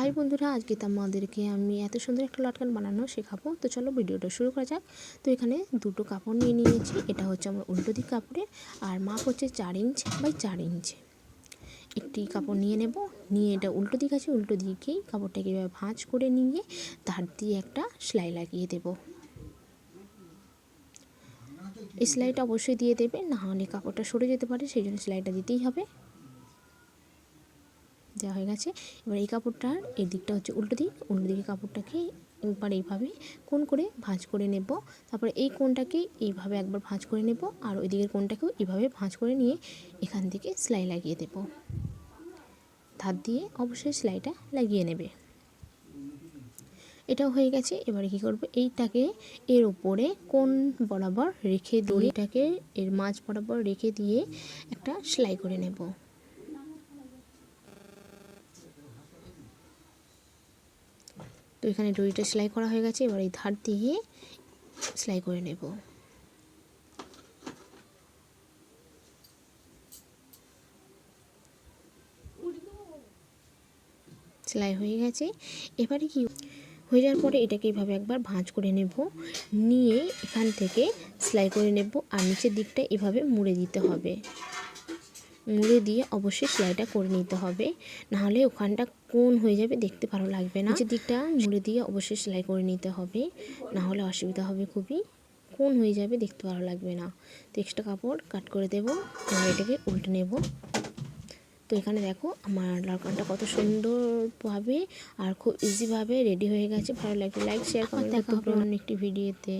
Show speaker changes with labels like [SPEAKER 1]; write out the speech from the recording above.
[SPEAKER 1] High বন্ধুরা, আজকে তোমাদেরকে আমি এত সুন্দর একটা লটকান বানানো শেখাবো। তো চলো ভিডিওটা শুরু করা যাক। তো এখানে দুটো কাপড় নিয়ে নিয়েছি। এটা হচ্ছে আমার উল্টো দিক কাপড়ের আর মাপ হচ্ছে চার ইঞ্চ বাই চার ইঞ্চ। একটি কাপড় নিয়ে নেব। নিয়ে এটা উল্টো দিক আছে, উল্টো দিকেই কাপড়টাকে এভাবে ভাঁজ করে নিয়ে তার দিয়ে একটা সেলাই লাগিয়ে দেব। এই সেলাইটা অবশ্যই দিয়ে দেবে, না হলে কাপড়টা সরে যেতে পারে, সেই জন্য সেলাইটা দিতেই হবে। দেওয়া হয়ে গেছে। এবার এই কাপড়টার এই দিকটা হচ্ছে উল্টো দিক উল্টো দিকে কাপড়টাকে একবার এইভাবে কোন করে ভাঁজ করে নেব। তারপরে এই কোনটাকে এইভাবে একবার ভাঁজ করে নেব আর ওই দিকের কোনটাকেও এইভাবে ভাঁজ করে নিয়ে এখান থেকে সেলাই লাগিয়ে দেব। ধার দিয়ে অবশ্যই সেলাইটা লাগিয়ে নেবে। এটাও হয়ে গেছে। এবারে কী করব? এইটাকে এর উপরে কোন বরাবর রেখে দড়িটাকে এর মাঝ বরাবর রেখে দিয়ে একটা সেলাই করে নেব। এখানে দড়িটা সেলাই করা হয়ে গেছে, এবার এই ধার দিয়ে সেলাই করে নেব। সেলাই হয়ে গেছে। এবারে কি হয়ে যাওয়ার পরে এটাকে এইভাবে একবার ভাঁজ করে নেব। নিয়ে এখান থেকে সেলাই করে নেব, আর নিচের দিকটা এভাবে মুড়ে দিতে হবে। মুড়ে দিয়ে অবশ্যই সেলাইটা করে নিতে হবে। নাহলে ওখানটা কোন হয়ে যাবে দেখতে ভালো লাগবে না। নিচের দিকটা মুড়ে দিয়ে অবশ্যই সেলাই করে নিতে হবে। নাহলে অসুবিধা হবে খুবই। কোন হয়ে যাবে দেখতে ভালো লাগবে না। তো এক্সট্রা কাপড় কাট করে দেবো। আর এটাকে উল্টে নেব। তো এখানে দেখো আমার লটকানটা কত সুন্দরভাবে আর খুব ইজিভাবে রেডি হয়ে গেছে। ভালো লাগবে লাইক শেয়ার করতে হবে অন্য একটি ভিডিওতে